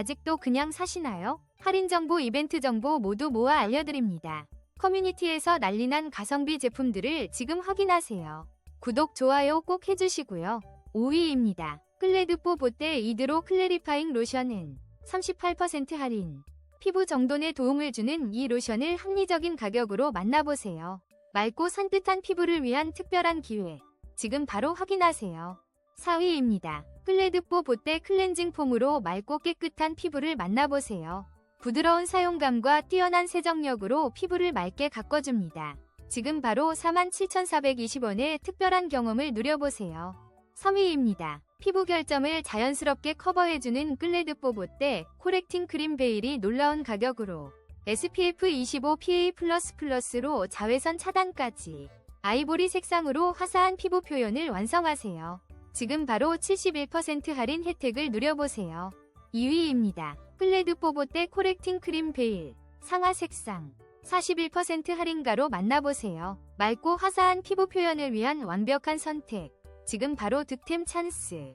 아직도 그냥 사시나요? 할인 정보, 이벤트 정보 모두 모아 알려드립니다. 커뮤니티에서 난리난 가성비 제품들을 지금 확인하세요. 구독, 좋아요 꼭 해주시고요. 5위입니다. 클레드뽀 보때 이드로 클래리파잉 로션은 38% 할인. 피부 정돈에 도움을 주는 이 로션을 합리적인 가격으로 만나보세요. 맑고 산뜻한 피부를 위한 특별한 기회. 지금 바로 확인하세요. 4위입니다. 클레드뽀 보때 클렌징 폼으로 맑고 깨끗한 피부를 만나보세요. 부드러운 사용감과 뛰어난 세정력으로 피부를 맑게 가꿔줍니다. 지금 바로 47,420원의 특별한 경험을 누려보세요. 3위입니다. 피부 결점을 자연스럽게 커버해주는 클레드뽀 보때 코렉팅 크림 베일이 놀라운 가격으로 SPF 25 PA++로 자외선 차단까지 아이보리 색상으로 화사한 피부 표현을 완성하세요. 지금 바로 71% 할인 혜택을 누려보세요. 2위입니다. 클레드 뽀보떼 코렉팅 크림 베일 상하 색상 41% 할인가로 만나보세요. 맑고 화사한 피부 표현을 위한 완벽한 선택. 지금 바로 득템 찬스.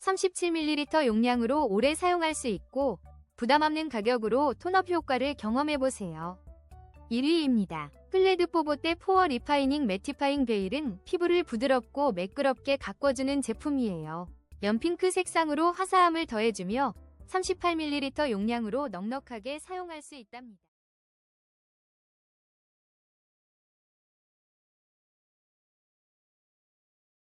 37ml 용량으로 오래 사용할 수 있고 부담 없는 가격으로 톤업 효과를 경험해보세요. 1위입니다. 클레드 뽀보떼 포어 리파이닝 매티파잉 베일은 피부를 부드럽고 매끄럽게 가꿔주는 제품이에요. 연핑크 색상으로 화사함을 더해주며 38ml 용량으로 넉넉하게 사용할 수 있답니다.